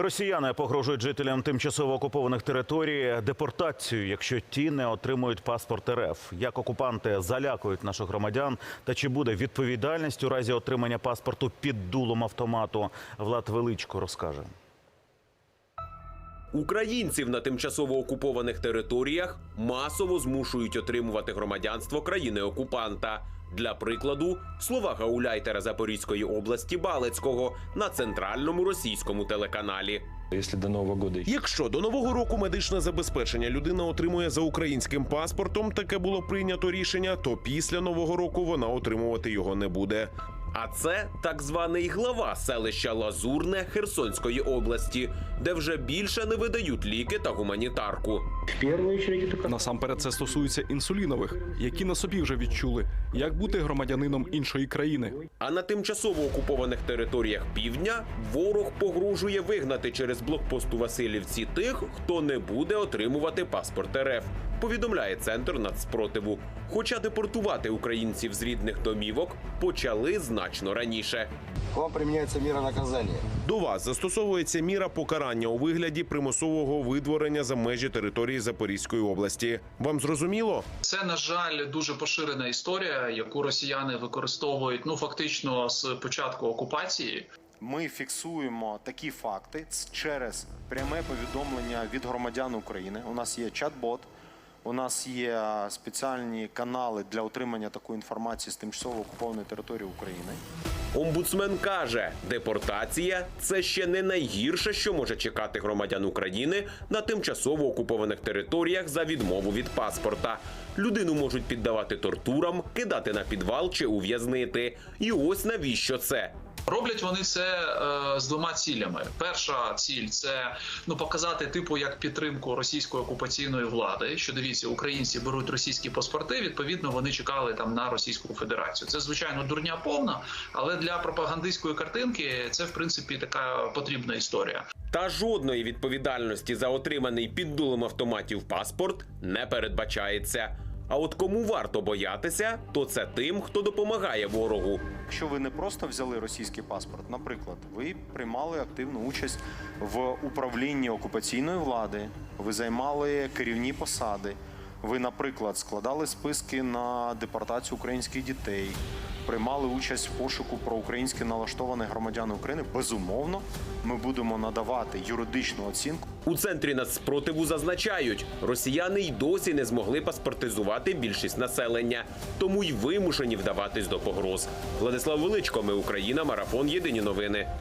Росіяни погрожують жителям тимчасово окупованих територій депортацією, якщо ті не отримують паспорт РФ. Як окупанти залякують наших громадян, та чи буде відповідальність у разі отримання паспорту під дулом автомату? Влад Величко розкаже. Українців на тимчасово окупованих територіях масово змушують отримувати громадянство країни-окупанта. Для прикладу, слова гауляйтера Запорізької області Балецького на центральному російському телеканалі. Если до Нового года Якщо до нового року медичне забезпечення людина отримує за українським паспортом, таке було прийнято рішення, то після нового року вона отримувати його не буде. А це так званий глава селища Лазурне Херсонської області, де вже більше не видають ліки та гуманітарку. Насамперед це стосується інсулінових, які на собі вже відчули, як бути громадянином іншої країни. А на тимчасово окупованих територіях півдня ворог погрожує вигнати через блокпосту Васильівці тих, хто не буде отримувати паспорт РФ. Повідомляє центр нацспротиву. Хоча депортувати українців з рідних домівок почали значно раніше. Вам применяется мера наказания. До вас застосовується міра покарання у вигляді примусового видворення за межі території Запорізької області. Вам зрозуміло? Це на жаль дуже поширена історія, яку росіяни використовують ну фактично з початку окупації. Ми фіксуємо такі факти через пряме повідомлення від громадян України. У нас є чат-бот, у нас є спеціальні канали для отримання такої інформації з тимчасово окупованої території України. Омбудсмен каже, депортація це ще не найгірше, що може чекати громадян України на тимчасово окупованих територіях за відмову від паспорта. Людину можуть піддавати тортурам, кидати на підвал чи ув'язнити. І ось навіщо це? Роблять вони це е, з двома цілями. Перша ціль це ну показати типу як підтримку російської окупаційної влади. Що дивіться, українці беруть російські паспорти. Відповідно, вони чекали там на Російську Федерацію. Це звичайно дурня повна, але для пропагандистської картинки це в принципі така потрібна історія. Та жодної відповідальності за отриманий під дулом автоматів паспорт не передбачається. А от кому варто боятися, то це тим, хто допомагає ворогу. Якщо ви не просто взяли російський паспорт, наприклад, ви приймали активну участь в управлінні окупаційної влади, ви займали керівні посади. Ви, наприклад, складали списки на депортацію українських дітей, приймали участь в пошуку про українське налаштованих громадян України. Безумовно, ми будемо надавати юридичну оцінку. У центрі нацспротиву зазначають, росіяни й досі не змогли паспортизувати більшість населення, тому й вимушені вдаватись до погроз. Владислав Величко, ми Україна, марафон. Єдині новини.